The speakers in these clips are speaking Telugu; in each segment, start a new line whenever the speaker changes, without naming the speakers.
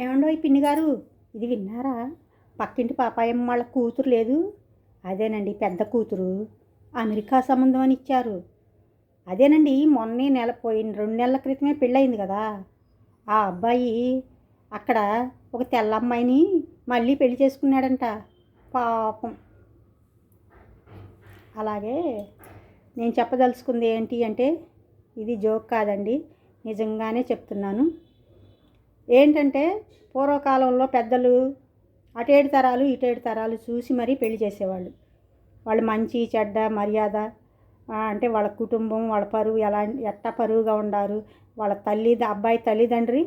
ఏమండో ఈ పిన్ని గారు ఇది విన్నారా? పక్కింటి పాపాయమ్మ వాళ్ళ కూతురు లేదు. అదేనండి పెద్ద కూతురు. అమెరికా సంబంధం అని ఇచ్చారు. అదేనండి మొన్నే నెల పోయిన రెండు నెలల క్రితమే పెళ్ళయింది కదా. ఆ అబ్బాయి అక్కడ ఒక తెల్ల అమ్మాయిని మళ్ళీ పెళ్ళి చేసుకున్నాడంట. పాపం. అలాగే నేను చెప్పదలుచుకుంది ఏంటి అంటే ఇది జోక్ కాదండి. నిజంగానే చెప్తున్నాను. ఏంటంటే పూర్వకాలంలో పెద్దలు అటేడు తరాలు ఇటేడు తరాలు చూసి మరీ పెళ్ళి చేసేవాళ్ళు. వాళ్ళు మంచి చెడ్డ మర్యాద అంటే వాళ్ళ కుటుంబం వాళ్ళ పరువు ఎలా ఎట్ట పరువుగా ఉండారు వాళ్ళ తల్లి అబ్బాయి తల్లిదండ్రి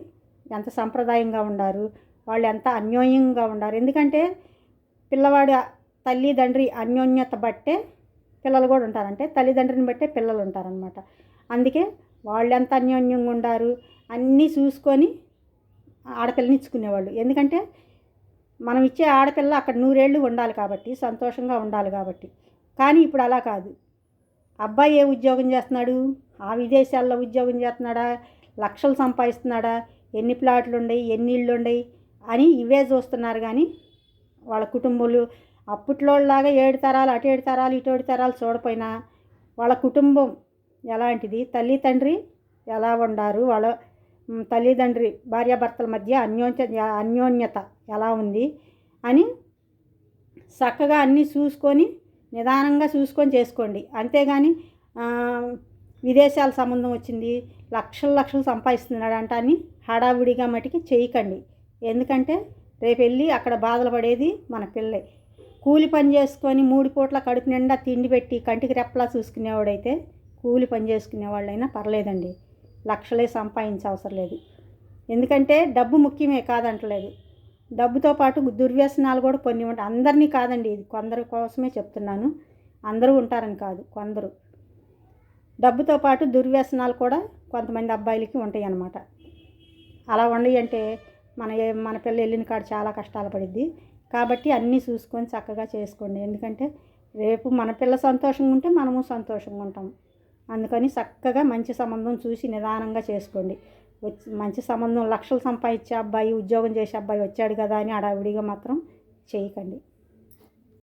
ఎంత సంప్రదాయంగా ఉండారు వాళ్ళు ఎంత అన్యోన్యంగా ఉండారు. ఎందుకంటే పిల్లవాడి తల్లిదండ్రి అన్యోన్యత బట్టే పిల్లలు కూడా ఉంటారంటే తల్లిదండ్రిని బట్టే పిల్లలు ఉంటారనమాట అందుకే వాళ్ళు ఎంత అన్యోన్యంగా ఉండారు అన్నీ చూసుకొని ఆడపిల్లని ఇచ్చుకునేవాళ్ళు ఎందుకంటే మనం ఇచ్చే ఆడపిల్ల అక్కడ నూరేళ్ళు ఉండాలి కాబట్టి సంతోషంగా ఉండాలి కాబట్టి. కానీ ఇప్పుడు అలా కాదు. అబ్బాయి ఏ ఉద్యోగం చేస్తున్నాడు? ఆ విదేశాల్లో ఉద్యోగం చేస్తున్నాడా? లక్షలు సంపాదిస్తున్నాడా? ఎన్ని ప్లాట్లు ఉన్నాయి ఎన్ని ఇళ్ళు ఉన్నాయి అని ఇవే చూస్తున్నారు కానీ వాళ్ళ కుటుంబాలు అప్పట్లోలాగా ఏడు తరాలు అటు ఏడు తరాలు ఇటు ఏడు తరాలు చూడపోయినా వాళ్ళ కుటుంబం ఎలాంటిది? తల్లి తండ్రి ఎలా ఉండారు? వాళ్ళ తల్లిదండ్రి భార్యాభర్తల మధ్య అన్యోన్య అన్యోన్యత ఎలా ఉంది అని చక్కగా అన్నీ చూసుకొని నిదానంగా చూసుకొని చేసుకోండి. అంతేగాని విదేశాల సంబంధం వచ్చింది లక్షలు లక్షలు సంపాదిస్తున్నాడు అంట అని హడావుడిగా మటుకి చేయకండి. ఎందుకంటే రేపు వెళ్ళి అక్కడ బాధలు పడేది మన పిల్లే కూలి పని చేసుకొని మూడు పూట్ల కడుపు నిండా తిండి పెట్టి కంటికి రెప్పలా చూసుకునేవాడైతే కూలి పని చేసుకునే వాళ్ళైనా పర్లేదండి. లక్షలే సంపాదించే అవసరం లేదు. ఎందుకంటే డబ్బు ముఖ్యమే కాదంటలేదు. డబ్బుతో పాటు దుర్వ్యసనాలు కూడా కొన్ని ఉంటాయి. అందరినీ కాదండి ఇది. కొందరి కోసమే చెప్తున్నాను. అందరూ ఉంటారని కాదు. కొందరు. డబ్బుతో పాటు దుర్వ్యసనాలు కూడా కొంతమంది అబ్బాయిలకి ఉంటాయి అన్నమాట అలా ఉండయి అంటే మన మన పిల్ల వెళ్ళిన కాడ చాలా కష్టాలు పడిద్ది. కాబట్టి అన్నీ చూసుకొని చక్కగా చేసుకోండి. ఎందుకంటే రేపు మన పిల్ల సంతోషంగా ఉంటే మనము సంతోషంగా ఉంటాం. అందుకని చక్కగా మంచి సంబంధం చూసి నిదానంగా చేసుకోండి. వచ్చి మంచి సంబంధం లక్షలు సంపాదించే అబ్బాయి ఉద్యోగం చేసే అబ్బాయి వచ్చాడు కదా అని అడావిడిగా మాత్రం చేయకండి.